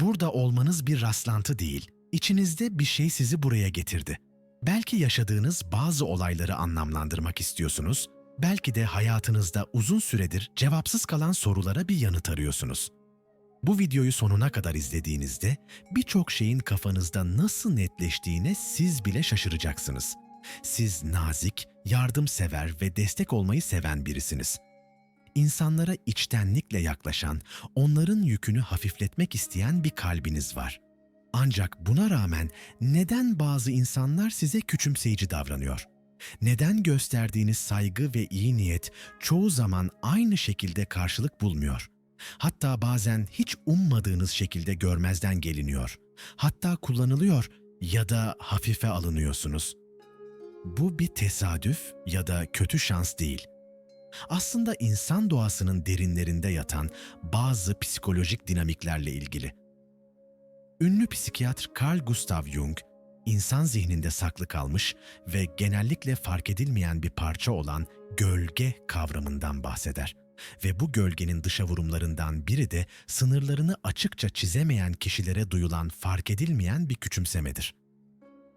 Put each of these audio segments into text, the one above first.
Burada olmanız bir rastlantı değil. İçinizde bir şey sizi buraya getirdi. Belki yaşadığınız bazı olayları anlamlandırmak istiyorsunuz, belki de hayatınızda uzun süredir cevapsız kalan sorulara bir yanıt arıyorsunuz. Bu videoyu sonuna kadar izlediğinizde birçok şeyin kafanızda nasıl netleştiğine siz bile şaşıracaksınız. Siz nazik, yardımsever ve destek olmayı seven birisiniz. İnsanlara içtenlikle yaklaşan, onların yükünü hafifletmek isteyen bir kalbiniz var. Ancak buna rağmen neden bazı insanlar size küçümseyici davranıyor? Neden gösterdiğiniz saygı ve iyi niyet çoğu zaman aynı şekilde karşılık bulmuyor? Hatta bazen hiç ummadığınız şekilde görmezden geliniyor. Hatta kullanılıyor ya da hafife alınıyorsunuz. Bu bir tesadüf ya da kötü şans değil. Aslında insan doğasının derinlerinde yatan bazı psikolojik dinamiklerle ilgili. Ünlü psikiyatr Carl Gustav Jung, insan zihninde saklı kalmış ve genellikle fark edilmeyen bir parça olan gölge kavramından bahseder. Ve bu gölgenin dışa vurumlarından biri de sınırlarını açıkça çizemeyen kişilere duyulan fark edilmeyen bir küçümsemedir.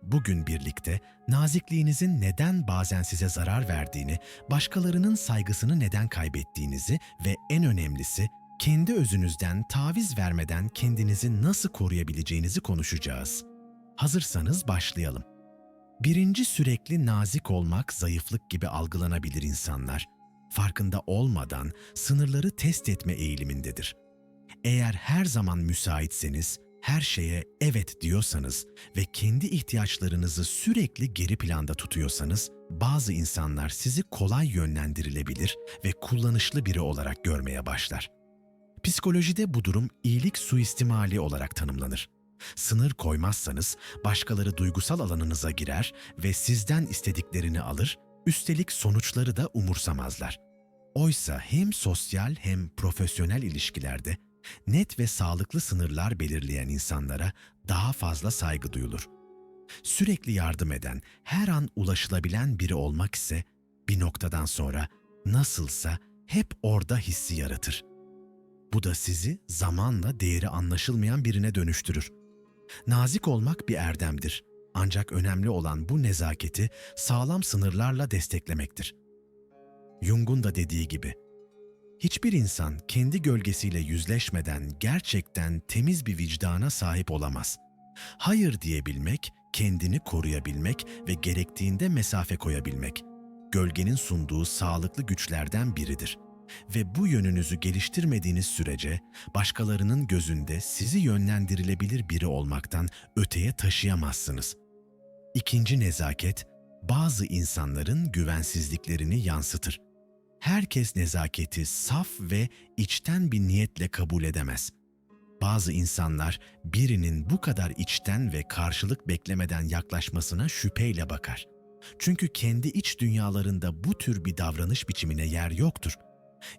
Bugün birlikte nazikliğinizin neden bazen size zarar verdiğini, başkalarının saygısını neden kaybettiğinizi ve en önemlisi kendi özünüzden taviz vermeden kendinizi nasıl koruyabileceğinizi konuşacağız. Hazırsanız başlayalım. Birinci sürekli nazik olmak zayıflık gibi algılanabilir insanlar. Farkında olmadan sınırları test etme eğilimindedir. Eğer her zaman müsaitseniz, her şeye evet diyorsanız ve kendi ihtiyaçlarınızı sürekli geri planda tutuyorsanız, bazı insanlar sizi kolay yönlendirilebilir ve kullanışlı biri olarak görmeye başlar. Psikolojide bu durum iyilik suistimali olarak tanımlanır. Sınır koymazsanız başkaları duygusal alanınıza girer ve sizden istediklerini alır, üstelik sonuçları da umursamazlar. Oysa hem sosyal hem profesyonel ilişkilerde net ve sağlıklı sınırlar belirleyen insanlara daha fazla saygı duyulur. Sürekli yardım eden, her an ulaşılabilen biri olmak ise bir noktadan sonra nasılsa hep orada hissi yaratır. Bu da sizi zamanla değeri anlaşılmayan birine dönüştürür. Nazik olmak bir erdemdir. Ancak önemli olan bu nezaketi sağlam sınırlarla desteklemektir. Jung'un da dediği gibi, hiçbir insan kendi gölgesiyle yüzleşmeden gerçekten temiz bir vicdana sahip olamaz. Hayır diyebilmek, kendini koruyabilmek ve gerektiğinde mesafe koyabilmek, gölgenin sunduğu sağlıklı güçlerden biridir. Ve bu yönünüzü geliştirmediğiniz sürece başkalarının gözünde sizi yönlendirilebilir biri olmaktan öteye taşıyamazsınız. İkinci nezaket, bazı insanların güvensizliklerini yansıtır. Herkes nezaketi saf ve içten bir niyetle kabul edemez. Bazı insanlar birinin bu içten içten ve karşılık beklemeden yaklaşmasına şüpheyle bakar. Çünkü kendi iç dünyalarında bu tür bir davranış biçimine yer yoktur.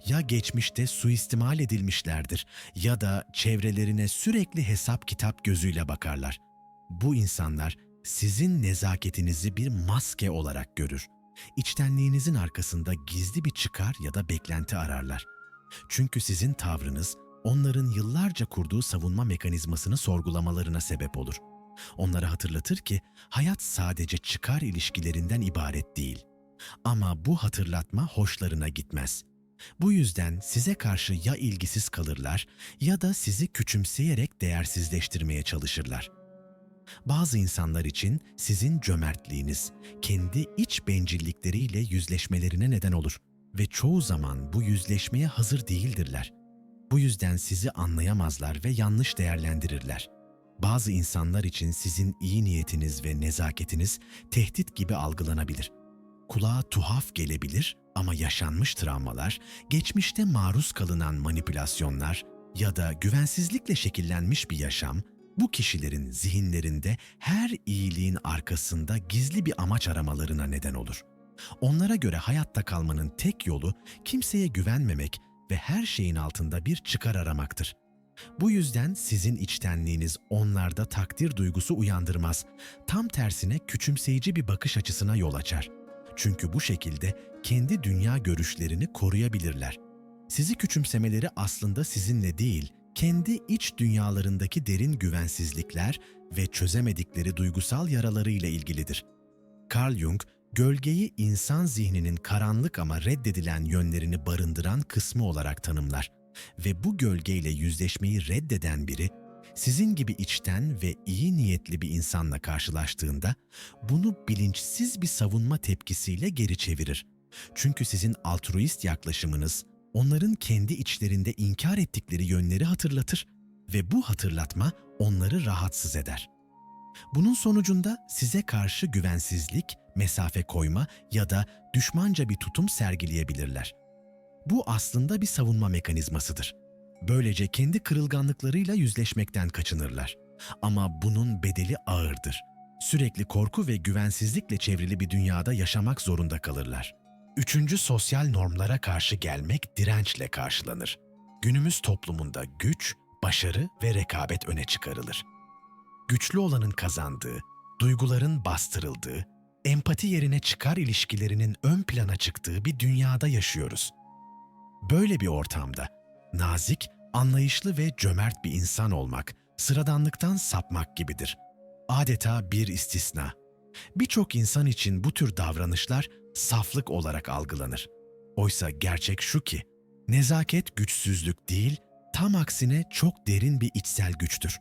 Ya geçmişte suistimal edilmişlerdir ya da çevrelerine sürekli hesap kitap gözüyle bakarlar. Bu insanlar sizin nezaketinizi bir maske olarak görür. İçtenliğinizin arkasında gizli bir çıkar ya da beklenti ararlar. Çünkü sizin tavrınız onların yıllarca kurduğu savunma mekanizmasını sorgulamalarına sebep olur. Onlara hatırlatır ki hayat sadece çıkar ilişkilerinden ibaret değil. Ama bu hatırlatma hoşlarına gitmez. Bu yüzden size karşı ya ilgisiz kalırlar ya da sizi küçümseyerek değersizleştirmeye çalışırlar. Bazı insanlar için sizin cömertliğiniz kendi iç bencillikleriyle yüzleşmelerine neden olur ve çoğu zaman bu yüzleşmeye hazır değildirler. Bu yüzden sizi anlayamazlar ve yanlış değerlendirirler. Bazı insanlar için sizin iyi niyetiniz ve nezaketiniz tehdit gibi algılanabilir. Kulağa tuhaf gelebilir ama yaşanmış travmalar, geçmişte maruz kalınan manipülasyonlar ya da güvensizlikle şekillenmiş bir yaşam bu kişilerin zihinlerinde her iyiliğin arkasında gizli bir amaç aramalarına neden olur. Onlara göre hayatta kalmanın tek yolu kimseye güvenmemek ve her şeyin altında bir çıkar aramaktır. Bu yüzden sizin içtenliğiniz onlarda takdir duygusu uyandırmaz. Tam tersine küçümseyici bir bakış açısına yol açar. Çünkü bu şekilde kendi dünya görüşlerini koruyabilirler. Sizi küçümsemeleri aslında sizinle değil, kendi iç dünyalarındaki derin güvensizlikler ve çözemedikleri duygusal yaralarıyla ilgilidir. Carl Jung, gölgeyi insan zihninin karanlık ama reddedilen yönlerini barındıran kısmı olarak tanımlar ve bu gölgeyle yüzleşmeyi reddeden biri, sizin gibi içten ve iyi niyetli bir insanla karşılaştığında bunu bilinçsiz bir savunma tepkisiyle geri çevirir. Çünkü sizin altruist yaklaşımınız onların kendi içlerinde inkar ettikleri yönleri hatırlatır ve bu hatırlatma onları rahatsız eder. Bunun sonucunda size karşı güvensizlik, mesafe koyma ya da düşmanca bir tutum sergileyebilirler. Bu aslında bir savunma mekanizmasıdır. Böylece kendi kırılganlıklarıyla yüzleşmekten kaçınırlar. Ama bunun bedeli ağırdır. Sürekli korku ve güvensizlikle çevrili bir dünyada yaşamak zorunda kalırlar. Üçüncü sosyal normlara karşı gelmek dirençle karşılanır. Günümüz toplumunda güç, başarı ve rekabet öne çıkarılır. Güçlü olanın kazandığı, duyguların bastırıldığı, empati yerine çıkar ilişkilerinin ön plana çıktığı bir dünyada yaşıyoruz. Böyle bir ortamda nazik, anlayışlı ve cömert bir insan olmak sıradanlıktan sapmak gibidir. Adeta bir istisna. Birçok insan için bu tür davranışlar saflık olarak algılanır. Oysa gerçek şu ki, nezaket güçsüzlük değil, tam aksine çok derin bir içsel güçtür.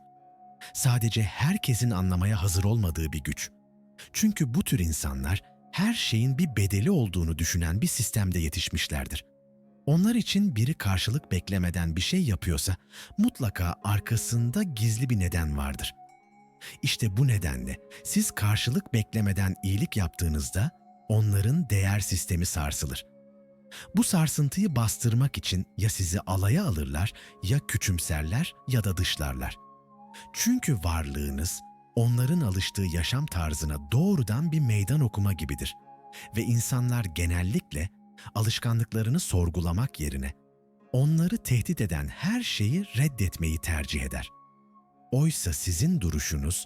Sadece herkesin anlamaya hazır olmadığı bir güç. Çünkü bu tür insanlar her şeyin bir bedeli olduğunu düşünen bir sistemde yetişmişlerdir. Onlar için biri karşılık beklemeden bir şey yapıyorsa mutlaka arkasında gizli bir neden vardır. İşte bu nedenle siz karşılık beklemeden iyilik yaptığınızda onların değer sistemi sarsılır. Bu sarsıntıyı bastırmak için ya sizi alaya alırlar, ya küçümserler ya da dışlarlar. Çünkü varlığınız onların alıştığı yaşam tarzına doğrudan bir meydan okuma gibidir. Ve insanlar genellikle alışkanlıklarını sorgulamak yerine onları tehdit eden her şeyi reddetmeyi tercih eder. Oysa sizin duruşunuz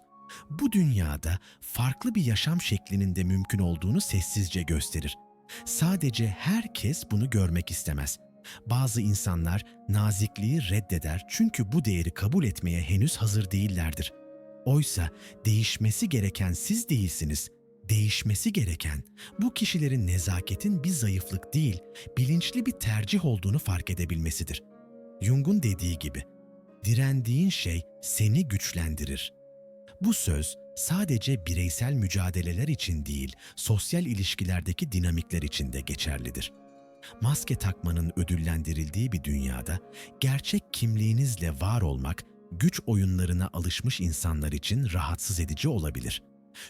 bu dünyada farklı bir yaşam şeklinin de mümkün olduğunu sessizce gösterir. Sadece herkes bunu görmek istemez. Bazı insanlar nazikliği reddeder çünkü bu değeri kabul etmeye henüz hazır değillerdir. Oysa değişmesi gereken siz değilsiniz. Değişmesi gereken bu kişilerin nezaketin bir zayıflık değil, bilinçli bir tercih olduğunu fark edebilmesidir. Jung'un dediği gibi, direndiğin şey seni güçlendirir. Bu söz sadece bireysel mücadeleler için değil, sosyal ilişkilerdeki dinamikler için de geçerlidir. Maske takmanın ödüllendirildiği bir dünyada gerçek kimliğinizle var olmak güç oyunlarına alışmış insanlar için rahatsız edici olabilir.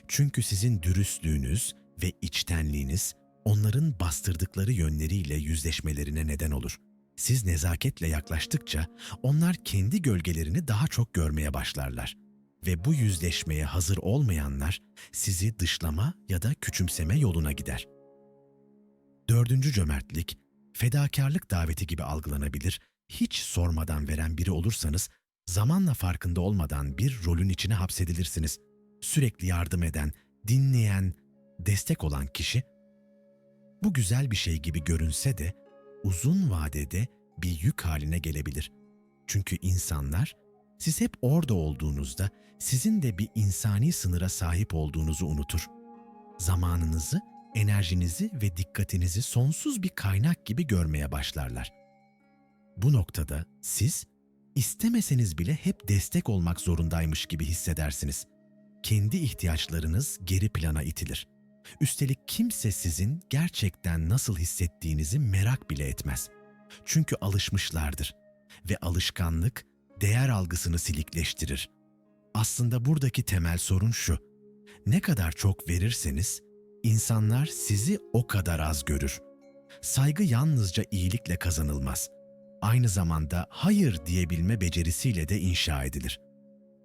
Çünkü sizin dürüstlüğünüz ve içtenliğiniz onların bastırdıkları yönleriyle yüzleşmelerine neden olur. Siz nezaketle yaklaştıkça onlar kendi gölgelerini daha çok görmeye başlarlar ve bu yüzleşmeye hazır olmayanlar sizi dışlama ya da küçümseme yoluna gider. Dördüncü cömertlik, fedakarlık daveti gibi algılanabilir, hiç sormadan veren biri olursanız zamanla farkında olmadan bir rolün içine hapsedilirsiniz. Sürekli yardım eden, dinleyen, destek olan kişi, bu güzel bir şey gibi görünse de uzun vadede bir yük haline gelebilir. Çünkü insanlar siz hep orada olduğunuzda sizin de bir insani sınıra sahip olduğunuzu unutur. Zamanınızı, enerjinizi ve dikkatinizi sonsuz bir kaynak gibi görmeye başlarlar. Bu noktada siz istemeseniz bile hep destek olmak zorundaymış gibi hissedersiniz. Kendi ihtiyaçlarınız geri plana itilir. Üstelik kimse sizin gerçekten nasıl hissettiğinizi merak bile etmez. Çünkü alışmışlardır ve alışkanlık değer algısını silikleştirir. Aslında buradaki temel sorun şu. Ne kadar çok verirseniz insanlar sizi o kadar az görür. Saygı yalnızca iyilikle kazanılmaz. Aynı zamanda hayır diyebilme becerisiyle de inşa edilir.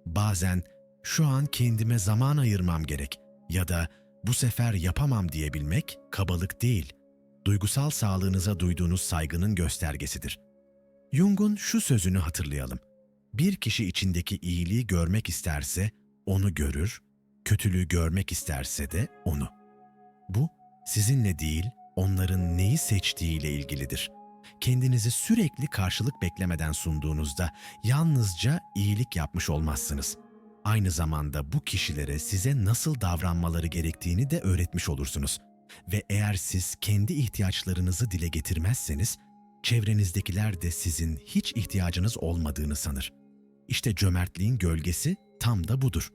Bazen şu an kendime zaman ayırmam gerek ya da bu sefer yapamam diyebilmek kabalık değil, duygusal sağlığınıza duyduğunuz saygının göstergesidir. Jung'un şu sözünü hatırlayalım. Bir kişi içindeki iyiliği görmek isterse onu görür, kötülüğü görmek isterse de onu. Bu sizinle değil, onların neyi seçtiğiyle ilgilidir. kendinizi sürekli karşılık beklemeden sunduğunuzda yalnızca iyilik yapmış olmazsınız. Aynı zamanda bu kişilere size nasıl davranmaları gerektiğini de öğretmiş olursunuz. Ve eğer siz kendi ihtiyaçlarınızı dile getirmezseniz, çevrenizdekiler de sizin hiç ihtiyacınız olmadığını sanır. İşte cömertliğin gölgesi tam da budur.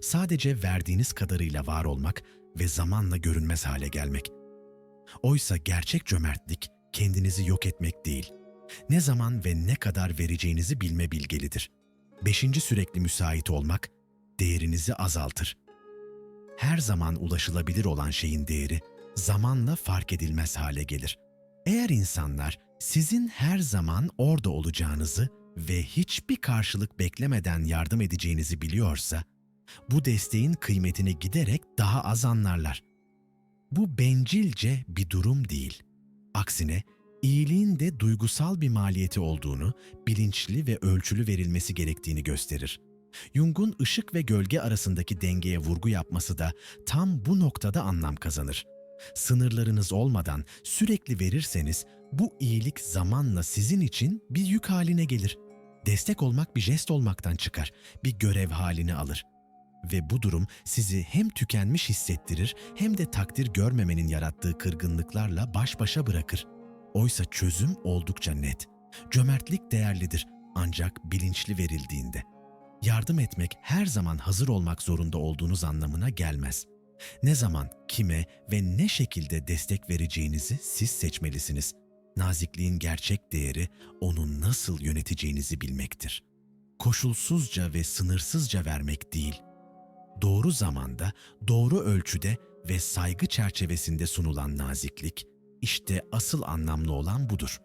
Sadece verdiğiniz kadarıyla var olmak ve zamanla görünmez hale gelmek. Oysa gerçek cömertlik kendinizi yok etmek değil. Ne zaman ve ne kadar vereceğinizi bilme bilgelidir. Beşinci sürekli müsait olmak değerinizi azaltır. Her zaman ulaşılabilir olan şeyin değeri zamanla fark edilmez hale gelir. Eğer insanlar sizin her zaman orada olacağınızı ve hiçbir karşılık beklemeden yardım edeceğinizi biliyorsa, bu desteğin kıymetini giderek daha az anlarlar. Bu bencilce bir durum değil. Aksine iyiliğin de duygusal bir maliyeti olduğunu, bilinçli ve ölçülü verilmesi gerektiğini gösterir. Jung'un ışık ve gölge arasındaki dengeye vurgu yapması da tam bu noktada anlam kazanır. Sınırlarınız olmadan sürekli verirseniz bu iyilik zamanla sizin için bir yük haline gelir. Destek olmak bir jest olmaktan çıkar, bir görev halini alır. Ve bu durum sizi hem tükenmiş hissettirir hem de takdir görmemenin yarattığı kırgınlıklarla baş başa bırakır. Oysa çözüm oldukça net. Cömertlik değerlidir ancak bilinçli verildiğinde. Yardım etmek her zaman hazır olmak zorunda olduğunuz anlamına gelmez. Ne zaman, kime ve ne şekilde destek vereceğinizi siz seçmelisiniz. Nazikliğin gerçek değeri onu nasıl yöneteceğinizi bilmektir. Koşulsuzca ve sınırsızca vermek değil, doğru zamanda, doğru ölçüde ve saygı çerçevesinde sunulan naziklik, işte asıl anlamlı olan budur.